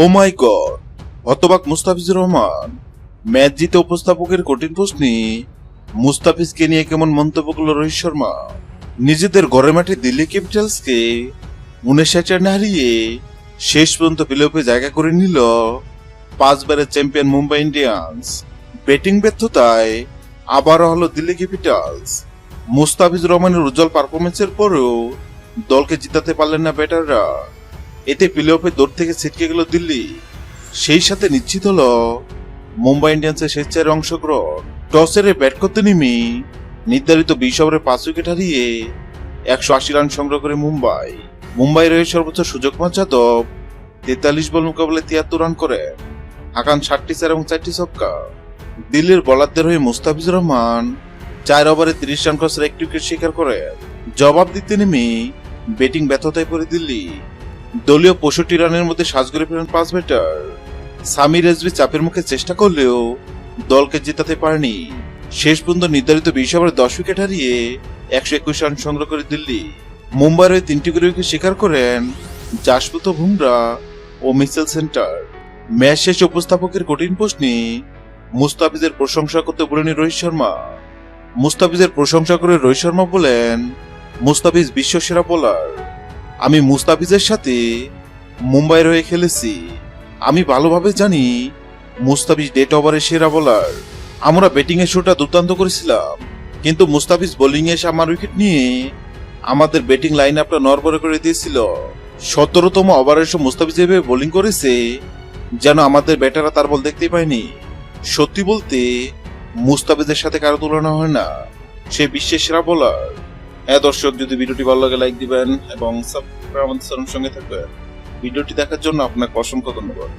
ও মাই god, হতবাক Mustafizur Rahman match জিতে উপস্থাপকের কঠিন প্রশ্নে মুস্তাফিজকে নিয়ে কেমন মন্তব্য করল রোহিত শর্মা? নিজেদের ঘরের মাঠে দিল্লি ক্যাপিটালসকে উনিশ চার হারিয়ে শেষ পর্যন্ত প্লেঅফে জায়গা করে নিল পাঁচবারের চ্যাম্পিয়ন মুম্বাই ইন্ডিয়ান্স। ব্যাটিং ব্যর্থতায় আবারও হলো দিল্লি ক্যাপিটালস। মুস্তাফিজুর রহমানের উজ্জ্বল পারফরমেন্সের পরেও দলকে জিতাতে পারলেন না ব্যাটাররা। এতে প্লেঅফে দৌড় থেকে ছিটকে গেল দিল্লি। সেই সাথে নিশ্চিত হলো মুম্বাই ইন্ডিয়ান্সের স্বেচ্ছায় অংশগ্রহণ। টসের ব্যাট করতে নেমে নির্ধারিত বিশ ওভারে পাঁচ উইকেট হারিয়ে একশো আশি রান সংগ্রহ করে মুম্বাই। মুম্বাই রয়ে সর্বোচ্চ সুযোগ পান যাদব তেতাল্লিশ বল মোকাবেলায় তিয়াত্তর রান করে হাকান ষাটটি চার এবং চারটি ছক্কা। দিল্লির বলারদের হয়ে মুস্তাফিজুর রহমান চার ওভারে তিরিশ রান খরচের একটি উইকেট শিকার করে জবাব দিতে নেমে ব্যাটিং ব্যর্থতায় পড়ে দিল্লি। দলীয় পঁয়ষট্টি রানের মধ্যে সাজগরে ফেরেন পাঁচ ব্যাটার সামি রেজভি চাপের মুখে চেষ্টা করলেও দলকে জেতাতে পারেনি। শেষ পর্যন্ত নির্ধারিত বিশ ওভারে দশ উইকেট হারিয়ে একশো একুশ রান সংগ্রহ করে দিল্লি। মুম্বাইয়ের হয়ে তিনটি করে উইকেট শিকার করেন জাসপুত বুমরা ও মিচেল সেন্টার। ম্যাচ শেষে উপস্থাপকের কঠিন প্রশ্নে মুস্তাফিজের প্রশংসা করতে বলেনি রোহিত শর্মা। মুস্তাফিজের প্রশংসা করে রোহিত শর্মা বলেন, মুস্তাফিজ বিশ্ব সেরা বোলার আমি মুস্তাফিজের সাথে মুম্বাইয়ের হয়ে খেলেছি। আমি ভালোভাবে জানি মুস্তাফিজ ডেট ওভারের সেরা বোলার আমরা ব্যাটিং এর শোটা দুর্দান্ত করেছিলাম। কিন্তু মুস্তাফিজ বোলিং এসে আমার উইকেট নিয়ে আমাদের ব্যাটিং লাইন আপটা নড়বড়ে করে দিয়েছিল। সতেরোতম ওভারের সময় মুস্তাফিজ যেভাবে বোলিং করেছে যেন আমাদের ব্যাটাররা তার বল দেখতেই পায়নি। সত্যি বলতে মুস্তাফিজের সাথে কারও তুলনা হয় না। সে বিশ্বের সেরা বোলার হ্যাঁ দর্শক, যদি ভিডিওটি ভালো লাগে লাইক দিবেন এবং সাবস্ক্রাইব আমাদের সঙ্গে থাকবেন ভিডিওটি দেখার জন্য আপনাকে অসংখ্য ধন্যবাদ।